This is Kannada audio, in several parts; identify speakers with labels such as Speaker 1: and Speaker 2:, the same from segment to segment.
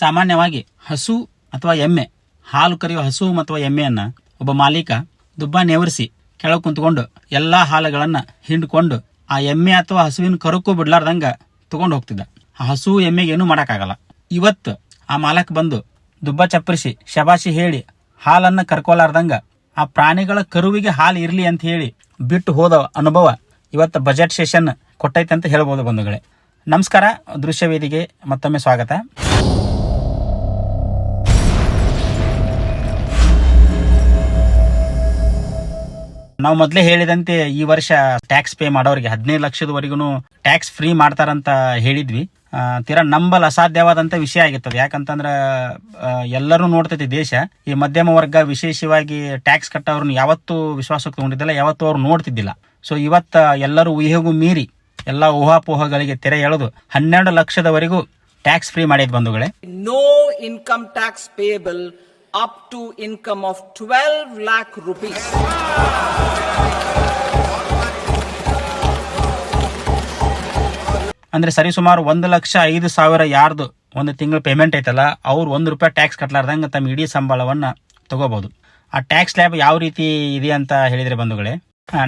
Speaker 1: ಸಾಮಾನ್ಯವಾಗಿ ಹಸು ಅಥವಾ ಎಮ್ಮೆ, ಹಾಲು ಕರೆಯುವ ಹಸು ಅಥವಾ ಎಮ್ಮೆಯನ್ನ ಒಬ್ಬ ಮಾಲೀಕ ದುಬ್ಬ ನೇವರಿಸಿ ಕೆಳಗೆ ಕುಂತ್ಕೊಂಡು ಎಲ್ಲಾ ಹಾಲುಗಳನ್ನ ಹಿಂಡ್ಕೊಂಡು ಆ ಎಮ್ಮೆ ಅಥವಾ ಹಸುವಿನ ಕರುಕು ಬಿಡ್ಲಾರ್ದಂಗ ತಗೊಂಡು ಹೋಗ್ತಿದ್ದ. ಆ ಹಸು ಎಮ್ಮೆಗೆ ಏನೂ ಮಾಡೋಕ್ಕಾಗಲ್ಲ. ಇವತ್ತು ಆ ಮಾಲಕ್ ಬಂದು ದುಬ್ಬ ಚಪ್ಪರಿಸಿ ಶಬಾಶಿ ಹೇಳಿ, ಹಾಲನ್ನ ಕರ್ಕೊಲಾರ್ದಂಗ ಆ ಪ್ರಾಣಿಗಳ ಕರುವಿಗೆ ಹಾಲು ಇರ್ಲಿ ಅಂತ ಹೇಳಿ ಬಿಟ್ಟು ಹೋದ ಅನುಭವ ಇವತ್ತು ಬಜೆಟ್ ಸೆಷನ್ ಕೊಟ್ಟೈತೆ ಅಂತ ಹೇಳ್ಬೋದು ಬಂಧುಗಳೇ. ನಮಸ್ಕಾರ, ದೃಶ್ಯ ವೇದಿಕೆ ಮತ್ತೊಮ್ಮೆ ಸ್ವಾಗತ. ನಾವು ಮೊದಲೇ ಹೇಳಿದಂತೆ ಈ ವರ್ಷ ಟ್ಯಾಕ್ಸ್ ಪೇ ಮಾಡೋರಿಗೆ ಹದಿನೈದು ಲಕ್ಷದವರೆಗೂ ಟ್ಯಾಕ್ಸ್ ಫ್ರೀ ಮಾಡ್ತಾರಂತ ಹೇಳಿದ್ವಿ. ತೀರಾ ನಂಬಲ್ ಅಸಾಧ್ಯವಾದಂತ ವಿಷಯ ಆಗಿರ್ತದೆ. ಯಾಕಂತಂದ್ರ ಎಲ್ಲರೂ ನೋಡ್ತೈತಿ ದೇಶ. ಈ ಮಧ್ಯಮ ವರ್ಗ ವಿಶೇಷವಾಗಿ ಟ್ಯಾಕ್ಸ್ ಕಟ್ಟವ್ರನ್ನ ಯಾವತ್ತೂ ವಿಶ್ವಾಸಕ್ಕೆ ತಗೊಂಡಿದ್ದಿಲ್ಲ, ಯಾವತ್ತೂ ಅವ್ರು ನೋಡ್ತಿದ್ದಿಲ್ಲ. ಸೊ ಇವತ್ತು ಎಲ್ಲರೂ ಊಹೆಗೂ ಮೀರಿ, ಎಲ್ಲ ಊಹಾಪೋಹಗಳಿಗೆ ತೆರೆ ಎಳೆದು ಹನ್ನೆರಡು ಲಕ್ಷದವರೆಗೂ ಟ್ಯಾಕ್ಸ್ ಫ್ರೀ ಮಾಡಿದ್ ಬಂಧುಗಳೇ.
Speaker 2: No income tax payable up to income of 12 lakh rupees.
Speaker 1: ಅಂದ್ರೆ ಸರಿಸುಮಾರು ಒಂದು ಲಕ್ಷ ಐದು ಸಾವಿರ ಯಾರ್ದು ಒಂದು ತಿಂಗಳ ಪೇಮೆಂಟ್ ಐತಲ್ಲ, ಅವ್ರು ಒಂದು ರೂಪಾಯಿ ಟ್ಯಾಕ್ಸ್ ಕಟ್ಲಾರ್ದಂಗ ತಮ್ಮ ಇಡೀ ಸಂಬಳವನ್ನ ತಗೋಬಹುದು ಆ ಟ್ಯಾಕ್ಸ್ ಲ್ಯಾಬ್ ಯಾವ ರೀತಿ ಇದೆ ಅಂತ ಹೇಳಿದ್ರೆ ಬಂಧುಗಳೇ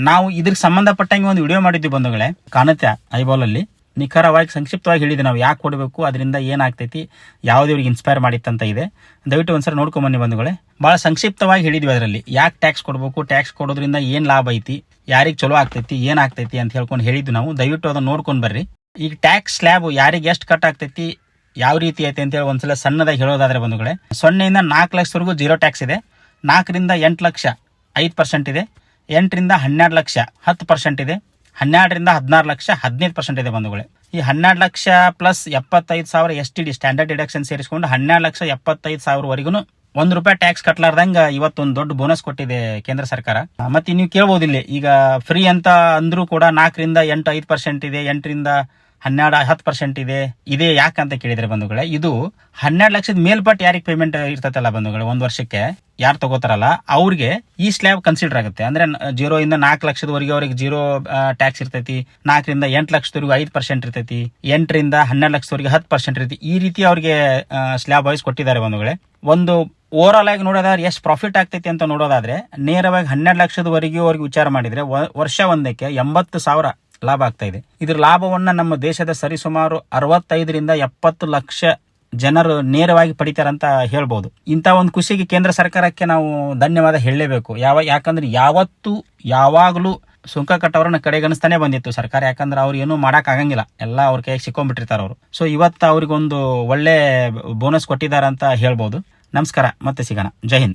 Speaker 1: ನಾವು ಇದ್ರ ಸಂಬಂಧಪಟ್ಟಂಗೆ ಒಂದು ವಿಡಿಯೋ ಮಾಡಿದ್ವಿ ಬಂಧುಗಳೇ, ಕಾಣುತ್ತೆ ಐಬಾಲ್ ಅಲ್ಲಿ ನಿಖರವಾಗಿ, ಸಂಕ್ಷಿಪ್ತವಾಗಿ ಹೇಳಿದೆ ನಾವು ಯಾಕೆ ಕೊಡಬೇಕು, ಅದರಿಂದ ಏನಾಗ್ತೈತಿ, ಯಾವುದೇ ಇವ್ರಿಗೆ ಇನ್ಸ್ಪೈರ್ ಮಾಡಿತ್ತಂತ ಇದೆ. ದಯವಿಟ್ಟು ಒಂದ್ಸರಿ ನೋಡ್ಕೊಂಬನ್ನಿ ಬಂಧುಗಳೇ. ಬಹಳ ಸಂಕ್ಷಿಪ್ತವಾಗಿ ಹೇಳಿದ್ವಿ ಅದರಲ್ಲಿ. ಯಾಕೆ ಟ್ಯಾಕ್ಸ್ ಕೊಡಬೇಕು ಟ್ಯಾಕ್ಸ್ ಕೊಡೋದ್ರಿಂದ ಏನು ಲಾಭ ಐತಿ, ಯಾರಿಗೆ ಚಲೋ ಆಗ್ತೈತಿ ಏನಾಗ್ತೈತಿ ಅಂತ ಹೇಳ್ಕೊಂಡು ಹೇಳಿದ್ದು ನಾವು. ದಯವಿಟ್ಟು ಅದನ್ನ ನೋಡ್ಕೊಂಡು ಬರ್ರಿ. ಈಗ ಟ್ಯಾಕ್ಸ್ ಸ್ಲ್ಯಾಬ್ ಯಾರಿಗೆ ಎಷ್ಟು ಕಟ್ ಆಗ್ತೈತಿ, ಯಾವ ರೀತಿ ಐತೆ ಅಂತೇಳಿ ಒಂದ್ಸಲ ಸಣ್ಣದಾಗಿ ಹೇಳೋದಾದ್ರೆ ಬಂಧುಗಳೇ. ಸೊನ್ನೆಯಿಂದ ನಾಲ್ಕು ಲಕ್ಷವರೆಗೂ ಜೀರೋ ಟ್ಯಾಕ್ಸ್ ಇದೆ. ನಾಲ್ಕರಿಂದ ಎಂಟು ಲಕ್ಷ, ಐದು ಪರ್ಸೆಂಟ್ ಇದೆ. ಎಂಟರಿಂದ ಹನ್ನೆರಡು ಲಕ್ಷ, ಹತ್ತು ಪರ್ಸೆಂಟ್ ಇದೆ. ಹನ್ನೆರಡರಿಂದ ಹದಿನಾರು ಲಕ್ಷ ಹದಿನೈದು ಪರ್ಸೆಂಟ್ ಇದೆ ಬಂಧುಗಳೇ. ಈ ಹನ್ನೆರಡು ಲಕ್ಷ ಪ್ಲಸ್ ಎಪ್ಪತ್ತೈದು ಸಾವಿರ S T D standard deduction ಸೇರಿಸಿಕೊಂಡು ಹನ್ನೆರಡು ಲಕ್ಷ ಎಪ್ಪತ್ತೈದು ಸಾವಿರವರೆಗೂ ಒಂದು ರೂಪಾಯಿ ಟ್ಯಾಕ್ಸ್ ಕಟ್ಲಾರ್ದಂಗ ಇವತ್ತೊಂದು ದೊಡ್ಡ ಬೋನಸ್ ಕೊಟ್ಟಿದೆ ಕೇಂದ್ರ ಸರ್ಕಾರ. ಮತ್ತೆ ನೀವು ಕೇಳ್ಬೋದು ಇಲ್ಲಿ ಈಗ ಫ್ರೀ ಅಂತ ಅಂದ್ರೂ ಕೂಡ ನಾಲ್ಕರಿಂದ ಎಂಟು ಐದು ಪರ್ಸೆಂಟ್ ಇದೆ, ಎಂಟರಿಂದ ಹನ್ನೆರಡು ಹತ್ತು ಪರ್ಸೆಂಟ್ ಇದೆ. ಇದೇ ಯಾಕಂತ ಕೇಳಿದ್ರೆ ಬಂಧುಗಳೇ, ಇದು ಹನ್ನೆರಡು ಲಕ್ಷದ ಮೇಲ್ಪಟ್ಟು ಯಾರಿಗೆ ಪೇಮೆಂಟ್ ಇರ್ತೈತಲ್ಲ ಬಂಧುಗಳು, ಒಂದು ವರ್ಷಕ್ಕೆ? ಯಾರು ತಗೋತಾರಲ್ಲ? ಅವ್ರಿಗೆ ಈ ಸ್ಲ್ಯಾಬ್ ಕನ್ಸಿಡರ್ ಆಗುತ್ತೆ. ಅಂದ್ರೆ ಜೀರೋ ಇಂದ ನಾಲ್ಕು ಲಕ್ಷದವರೆಗೆ ಅವ್ರಿಗೆ ಜೀರೋ ಟ್ಯಾಕ್ಸ್ ಇರ್ತೈತಿ. ನಾಲ್ಕರಿಂದ ಎಂಟು ಲಕ್ಷದವರೆಗೂ ಐದು ಪರ್ಸೆಂಟ್ ಇರ್ತೈತಿ. ಎಂಟರಿಂದ ಹನ್ನೆರಡು ಲಕ್ಷದವರೆಗೆ ಹತ್ತು ಪರ್ಸೆಂಟ್ ಇರ್ತೈತಿ. ಈ ರೀತಿ ಅವ್ರಿಗೆ ಸ್ಲ್ಯಾಬ್ ವೈಸ್ ಕೊಟ್ಟಿದ್ದಾರೆ ಬಂಧುಗಳೇ. ಒಂದು ಓವರ್ ಆಲ್ ಆಗಿ ನೋಡೋದಾದ್ರೆ ಎಷ್ಟು ಪ್ರಾಫಿಟ್ ಆಗ್ತೈತಿ ಅಂತ ನೋಡೋದಾದ್ರೆ, ನೇರವಾಗಿ ಹನ್ನೆರಡು ಲಕ್ಷದವರೆಗೂ ಅವ್ರಿಗೆ ವಿಚಾರ ಮಾಡಿದ್ರೆ ವರ್ಷ ಒಂದಕ್ಕೆ ಎಂಬತ್ತು ಸಾವಿರ ಲಾಭ ಆಗ್ತಾ ಇದೆ. ಇದರ ಲಾಭವನ್ನ ನಮ್ಮ ದೇಶದ ಸರಿಸುಮಾರು ಅರವತ್ತೈದರಿಂದ ಎಪ್ಪತ್ತು ಲಕ್ಷ ಜನರು ನೇರವಾಗಿ ಪಡಿತಾರಂತ ಹೇಳ್ಬೋದು. ಇಂಥ ಒಂದು ಖುಷಿಗೆ ಕೇಂದ್ರ ಸರ್ಕಾರಕ್ಕೆ ನಾವು ಧನ್ಯವಾದ ಹೇಳಲೇಬೇಕು. ಯಾವ, ಯಾಕಂದ್ರೆ ಯಾವತ್ತು ಯಾವಾಗಲೂ ಸುಂಕ ಕಟ್ಟೋರನ್ನ ಕಡೆಗಣಿಸ್ತಾನೆ ಬಂದಿತ್ತು ಸರ್ಕಾರ. ಯಾಕಂದ್ರೆ ಅವ್ರು ಏನೂ ಮಾಡಕ್ ಆಗಂಗಿಲ್ಲ. ಎಲ್ಲ ಅವ್ರ ಕೈಗೆ ಸಿಕ್ಕೊಂಡ್ಬಿಟ್ಟಿರ್ತಾರ ಅವರು. ಸೊ ಇವತ್ತು ಅವ್ರಿಗೊಂದು ಒಳ್ಳೆ ಬೋನಸ್ ಕೊಟ್ಟಿದ್ದಾರೆ ಅಂತ ಹೇಳ್ಬೋದು. ನಮಸ್ಕಾರ. ಮತ್ತೆ ಸಿಗೋಣ. ಜೈ ಹಿಂದ್.